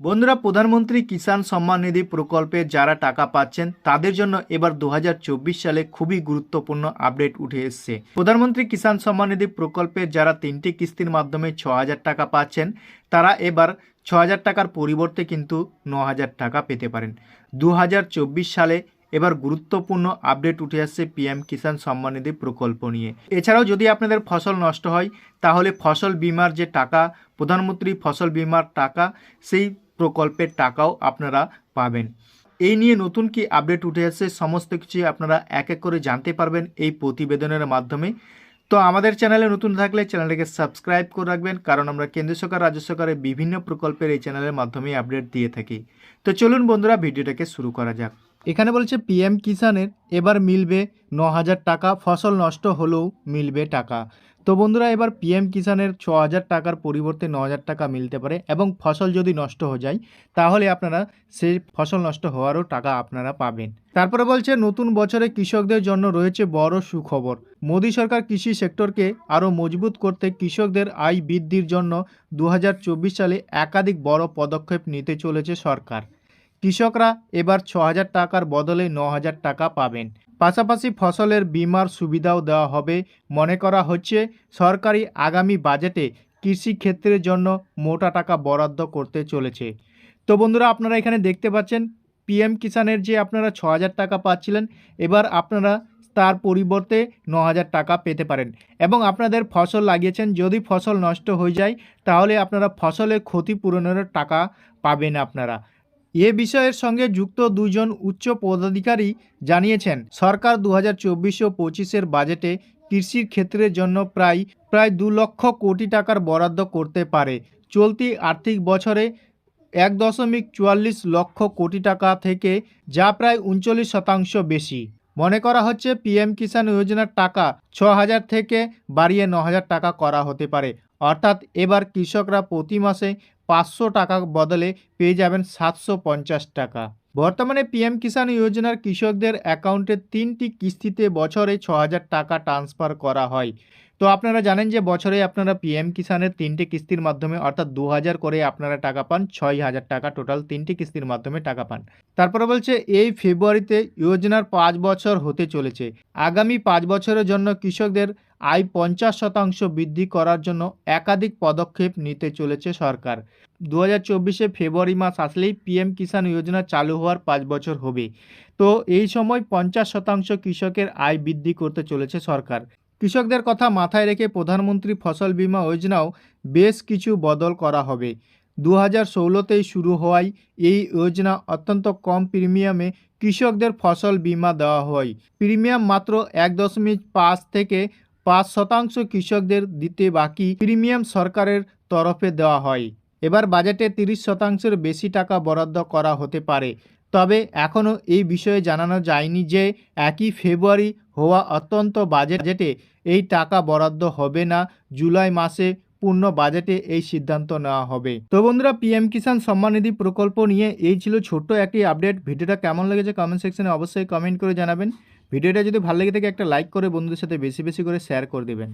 বন্ধুরা, প্রধানমন্ত্রী কিষাণ সম্মান নিধি প্রকল্পে যারা টাকা পাচ্ছেন, তাদের জন্য এবার দু হাজার চব্বিশ সালে খুবই গুরুত্বপূর্ণ আপডেট উঠে এসছে। প্রধানমন্ত্রী কিষাণ সম্মান নিধি প্রকল্পে যারা তিনটি কিস্তির মাধ্যমে ছ হাজার টাকা পাচ্ছেন, তারা এবার ছ হাজার টাকার পরিবর্তে কিন্তু ন হাজার টাকা পেতে পারেন। দু হাজার চব্বিশ সালে এবার গুরুত্বপূর্ণ আপডেট উঠে আসছে পিএম কিষাণ সম্মান নিধি প্রকল্প নিয়ে। এছাড়াও যদি আপনাদের ফসল নষ্ট হয়, তাহলে ফসল বিমার যে টাকা, প্রধানমন্ত্রী ফসল বিমার টাকা, সেই প্রকল্পের টাকাও আপনারা পাবেন। এই নিয়ে নতুন কি আপডেট উঠে আসছে সমস্ত কিছু আপনারা এক এক করে জানতে পারবেন এই প্রতিবেদনের মাধ্যমে। তো আমাদের চ্যানেলে নতুন থাকলে চ্যানেলটাকে সাবস্ক্রাইব করে রাখবেন, কারণ আমরা কেন্দ্র সরকার, রাজ্য সরকারের বিভিন্ন প্রকল্পের এই চ্যানেলের মাধ্যমে আপডেট দিয়ে থাকি। তো চলুন বন্ধুরা ভিডিওটাকে শুরু করা যাক। এখানে বলছে পিএম কিষানের এবার মিলবে ন হাজার টাকা, ফসল নষ্ট হলেও মিলবে টাকা। তো বন্ধুরা, এবার পিএম কিষানের ছ হাজার টাকার পরিবর্তে ন হাজার টাকা মিলতে পারে এবং ফসল যদি নষ্ট হয়ে যায়, তাহলে আপনারা সেই ফসল নষ্ট হওয়ারও টাকা আপনারা পাবেন। তারপরে বলছে, নতুন বছরে কৃষকদের জন্য রয়েছে বড় সুখবর। মোদী সরকার কৃষি সেক্টরকে আরও মজবুত করতে কৃষকদের আয় বৃদ্ধির জন্য দু হাজার চব্বিশ সালে একাধিক বড় পদক্ষেপ নিতে চলেছে সরকার। কৃষকরা এবার ছ হাজার টাকার বদলে ন হাজার টাকা পাবেন। পাশাপাশি ফসলের বিমার সুবিধাও দেওয়া হবে। মনে করা হচ্ছে, সরকারি আগামী বাজেটে কৃষি ক্ষেত্রের জন্য মোটা টাকা বরাদ্দ করতে চলেছে। তো বন্ধুরা, আপনারা এখানে দেখতে পাচ্ছেন, পিএম কিষানের যে আপনারা ছ টাকা পাচ্ছিলেন, এবার আপনারা তার পরিবর্তে ন হাজার টাকা পেতে পারেন। এবং আপনাদের ফসল লাগিয়েছেন, যদি ফসল নষ্ট হয়ে যায়, তাহলে আপনারা ফসলের ক্ষতিপূরণের টাকা পাবেন আপনারা। এ বিষয়ের সঙ্গে যুক্ত দুজন উচ্চ পদাধিকারী জানিয়েছেন, সরকার দু হাজার চব্বিশ ও পঁচিশের বাজেটে কৃষির ক্ষেত্রের জন্য প্রায় প্রায় দু লক্ষ কোটি টাকার বরাদ্দ করতে পারে। চলতি আর্থিক বছরে এক দশমিক চুয়াল্লিশ লক্ষ কোটি টাকা থেকে যা প্রায় উনচল্লিশ শতাংশ বেশি। মনে করা হচ্ছে পিএম কিষাণ যোজনার টাকা ছ হাজার থেকে বাড়িয়ে ন হাজার টাকা করা হতে পারে। অর্থাৎ এবার কৃষকরা প্রতি মাসে পাঁচশো টাকা বদলে পেয়ে যাবেন সাতশো পঞ্চাশ টাকা। বর্তমানে পিএম কিষাণ যোজনার কৃষকদের অ্যাকাউন্টে তিনটি কিস্তিতে বছরে ছ হাজার টাকা ট্রান্সফার করা হয়। তো আপনারা জানেন যে বছরে আপনারা পিএম কিষানের তিনটে কিস্তির মাধ্যমে, অর্থাৎ দু হাজার করে আপনারা টাকা পান ছয় হাজার টাকা টোটাল তিনটি কিস্তির মাধ্যমে টাকা পান। তারপরে বলছে, এই ফেব্রুয়ারিতে যোজনার পাঁচ বছর হতে চলেছে। আগামী পাঁচ বছরের জন্য কৃষকদের আয় পঞ্চাশ শতাংশ বৃদ্ধি করার জন্য একাধিক পদক্ষেপ নিতে চলেছে সরকার। দু হাজার চব্বিশে ফেব্রুয়ারি মাস আসলেই পিএম কিষাণ যোজনা চালু হওয়ার পাঁচ বছর হবে। তো এই সময় পঞ্চাশ শতাংশ কৃষকের আয় বৃদ্ধি করতে চলেছে সরকার। কৃষকদের কথা মাথায় রেখে প্রধানমন্ত্রী ফসল বীমা যোজনাও বেশ কিছু বদল করা হবে। দু হাজার ষোলোতেই শুরু হওয়ায় এই যোজনা অত্যন্ত কম প্রিমিয়ামে কৃষকদের ফসল বীমা দেওয়া হয়। প্রিমিয়াম মাত্র এক দশমিক পাঁচ থেকে পাঁচ শতাংশ কৃষকদের দিতে বাকি প্রিমিয়াম সরকারের তরফে দেওয়া হয়। এবার বাজেটে তিরিশ শতাংশের বেশি টাকা বরাদ্দ করা হতে পারে। তবে এখনও এই বিষয়ে জানানো যায়নি যে একই ফেব্রুয়ারি হওয়া অত্যন্ত বাজেটে এই টাকা বরাদ্দ হবে না, জুলাই মাসে পূর্ণ বাজেটে এই সিদ্ধান্ত নেওয়া হবে। তো বন্ধুরা, পিএম কিষাণ সম্মান নিধি প্রকল্প নিয়ে এই ছিল ছোট্ট একটি আপডেট। ভিডিওটা কেমন লেগেছে কমেন্ট সেকশনে অবশ্যই কমেন্ট করে জানাবেন। ভিডিওটা যদি ভালো লেগে থাকে, একটা লাইক করে বন্ধুদের সাথে বেশি বেশি করে শেয়ার করে দেবেন।